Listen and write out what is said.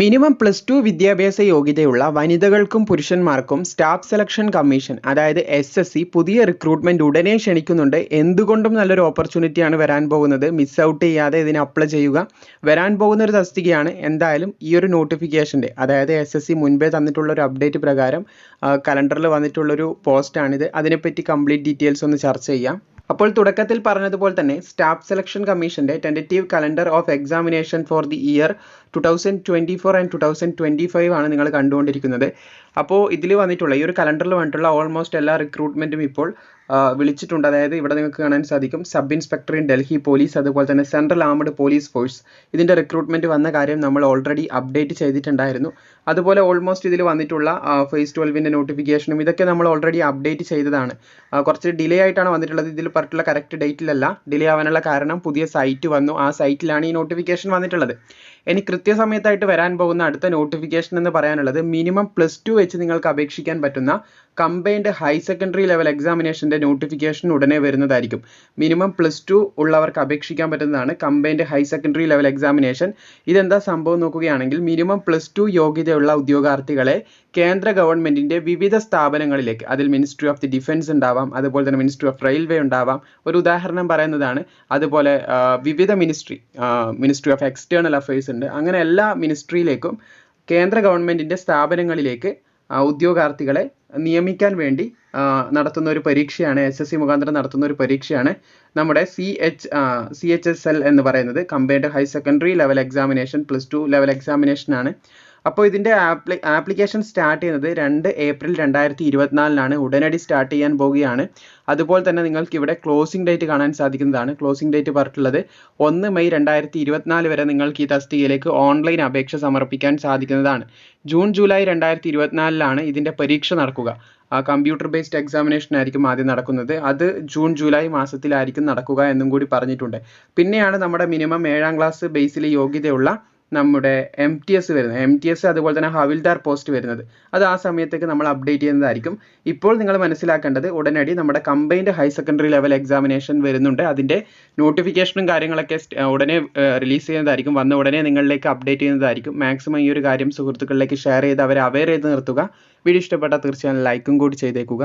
Minimum plus to വിദ്യാഭ്യാസ യോഗ്യതയുള്ള വനിതകൾക്കും പുരുഷന്മാർക്കും സ്റ്റാഫ് സെലക്ഷൻ കമ്മീഷൻ അതായത് എസ് എസ് സി പുതിയ റിക്രൂട്ട്മെന്റ് ഉടനെ ക്ഷണിക്കുന്നുണ്ട്. എന്തുകൊണ്ടും നല്ലൊരു ഓപ്പർച്യൂണിറ്റിയാണ് വരാൻ പോകുന്നത്. മിസ് ഔട്ട് ചെയ്യാതെ ഇതിന് അപ്ലൈ ചെയ്യുക. വരാൻ പോകുന്ന ഒരു തസ്തികയാണ്. എന്തായാലും ഈ ഒരു നോട്ടിഫിക്കേഷന്റെ അതായത് എസ് എസ് സി മുൻപേ തന്നിട്ടുള്ള ഒരു അപ്ഡേറ്റ് പ്രകാരം കലണ്ടറിൽ വന്നിട്ടുള്ളൊരു പോസ്റ്റാണിത് അതിനെപ്പറ്റി കംപ്ലീറ്റ് ഡീറ്റെയിൽസ് ഒന്ന് ചർച്ച ചെയ്യാം. അപ്പോൾ തുടക്കത്തിൽ പറഞ്ഞതുപോലെ തന്നെ സ്റ്റാഫ് സെലക്ഷൻ കമ്മീഷന്റെ tentative calendar of examination for the year two thousand twenty four and two thousand twenty five ആണ് നിങ്ങൾ കണ്ടുകൊണ്ടിരിക്കുന്നത്. അപ്പോൾ ഇതിൽ വന്നിട്ടുള്ള ഈ ഒരു കലണ്ടറിൽ വന്നിട്ടുള്ള ഓൾമോസ്റ്റ് എല്ലാ റിക്രൂട്ട്മെന്റും ഇപ്പോൾ വിളിച്ചിട്ടുണ്ട്. അതായത് ഇവിടെ നിങ്ങൾക്ക് കാണാൻ സാധിക്കും sub inspector in Delhi police അതുപോലെ തന്നെ സെൻട്രൽ ആംഡ് പോലീസ് ഫോഴ്സ് ഇതിന്റെ റിക്രൂട്ട്മെന്റ് വന്ന കാര്യം നമ്മൾ ഓൾറെഡി അപ്ഡേറ്റ് ചെയ്തിട്ടുണ്ടായിരുന്നു. അതുപോലെ ഓൾമോസ്റ്റ് ഇതിൽ വന്നിട്ടുള്ള ഫേസ് ട്വൽവിന്റെ നോട്ടിഫിക്കേഷനും ഇതൊക്കെ നമ്മൾ ഓൾറെഡി അപ്ഡേറ്റ് ചെയ്തതാണ്. കുറച്ച് ഡിലേ ആയിട്ടാണ് വന്നിട്ടുള്ളത്. ഇതിൽ പറഞ്ഞിട്ടുള്ള കറക്റ്റ് ഡേറ്റിലല്ല ഡിലേ ആവാനുള്ള കാരണം പുതിയ സൈറ്റ് വന്നു. ആ സൈറ്റിലാണ് ഈ നോട്ടിഫിക്കേഷൻ വന്നിട്ടുള്ളത്. ഇനി കൃത്യസമയത്തായിട്ട് വരാൻ പോകുന്ന അടുത്ത നോട്ടിഫിക്കേഷൻ എന്ന് പറയാനുള്ളത് മിനിമം പ്ലസ് ടു വെച്ച് നിങ്ങൾക്ക് അപേക്ഷിക്കാൻ പറ്റുന്ന കമ്പൈൻഡ് ഹൈ സെക്കൻഡറി ലെവൽ എക്സാമിനേഷന്റെ നോട്ടിഫിക്കേഷൻ ഉടനെ വരുന്നതായിരിക്കും. മിനിമം പ്ലസ് ടു ഉള്ളവർക്ക് അപേക്ഷിക്കാൻ പറ്റുന്നതാണ് combined high secondary level examination ഇതെന്താ സംഭവം നോക്കുകയാണെങ്കിൽ മിനിമം പ്ലസ് ടു യോഗ്യതയുള്ള ഉദ്യോഗാർത്ഥികളെ കേന്ദ്ര ഗവൺമെന്റിന്റെ വിവിധ സ്ഥാപനങ്ങളിലേക്ക് അതിൽ മിനിസ്ട്രി ഓഫ് ദി ഡിഫൻസ് ഉണ്ടാവാം അതുപോലെ തന്നെ മിനിസ്ട്രി ഓഫ് റെയിൽവേ ഉണ്ടാവാം. ഒരു ഉദാഹരണം പറയുന്നതാണ് അതുപോലെ വിവിധ ministry ministry of external affairs ഉണ്ട്. അങ്ങനെ എല്ലാ മിനിസ്ട്രിയിലേക്കും കേന്ദ്ര ഗവൺമെന്റിന്റെ സ്ഥാപനങ്ങളിലേക്ക് ഉദ്യോഗാർത്ഥികളെ നിയമിക്കാൻ വേണ്ടി നടത്തുന്ന ഒരു പരീക്ഷയാണ് എസ് എസ് സി മുഖാന്തരം നടത്തുന്ന ഒരു പരീക്ഷയാണ് നമ്മുടെ C H C H S L എന്ന് പറയുന്നത്. Combined higher secondary level examination plus two level examination ആണ്. അപ്പോൾ ഇതിന്റെ ആപ്ലി ആപ്ലിക്കേഷൻ സ്റ്റാർട്ട് ചെയ്യുന്നത് രണ്ട് ഏപ്രിൽ രണ്ടായിരത്തി ഇരുപത്തിനാലിനാണ് ഉടനടി സ്റ്റാർട്ട് ചെയ്യാൻ പോവുകയാണ്. അതുപോലെ തന്നെ നിങ്ങൾക്ക് ഇവിടെ ക്ലോസിംഗ് ഡേറ്റ് കാണാൻ സാധിക്കുന്നതാണ്. ക്ലോസിംഗ് ഡേറ്റ് പറഞ്ഞിട്ടുള്ളത് ഒന്ന് മെയ് രണ്ടായിരത്തി ഇരുപത്തിനാല് വരെ നിങ്ങൾക്ക് ഈ തസ്തികയിലേക്ക് ഓൺലൈൻ അപേക്ഷ സമർപ്പിക്കാൻ സാധിക്കുന്നതാണ്. ജൂൺ ജൂലൈ രണ്ടായിരത്തി ഇരുപത്തിനാലിലാണ് ഇതിന്റെ പരീക്ഷ നടക്കുക. ആ കമ്പ്യൂട്ടർ ബേസ്ഡ് എക്സാമിനേഷൻ ആയിരിക്കും ആദ്യം നടക്കുന്നത്. അത് ജൂൺ ജൂലൈ മാസത്തിലായിരിക്കും നടക്കുക എന്നും കൂടി പറഞ്ഞിട്ടുണ്ട്. പിന്നെയാണ് നമ്മുടെ മിനിമം ഏഴാം ക്ലാസ് ബേസിൽ യോഗ്യതയുള്ള നമ്മുടെ എം ടി എസ് വരുന്നത്. എം ടി എസ് അതുപോലെ തന്നെ ഹവിൽദാർ പോസ്റ്റ് വരുന്നത്. അത് ആ സമയത്തേക്ക് നമ്മൾ അപ്ഡേറ്റ് ചെയ്യുന്നതായിരിക്കും. ഇപ്പോൾ നിങ്ങൾ മനസ്സിലാക്കേണ്ടത് ഉടനടി നമ്മുടെ combined higher secondary level examination വരുന്നുണ്ട്. അതിന്റെ നോട്ടിഫിക്കേഷനും കാര്യങ്ങളൊക്കെ ഉടനെ റിലീസ് ചെയ്യുന്നതായിരിക്കും. വന്ന ഉടനെ നിങ്ങളിലേക്ക് അപ്ഡേറ്റ് ചെയ്യുന്നതായിരിക്കും. മാക്സിമം ഈ ഒരു കാര്യം സുഹൃത്തുക്കളിലേക്ക് ഷെയർ ചെയ്ത് അവരെ അവെയർ ചെയ്ത് നിർത്തുക. വീഡിയോ ഇഷ്ടപ്പെട്ടാൽ തീർച്ചയായും ലൈക്കും കൂടി ചെയ്തേക്കുക.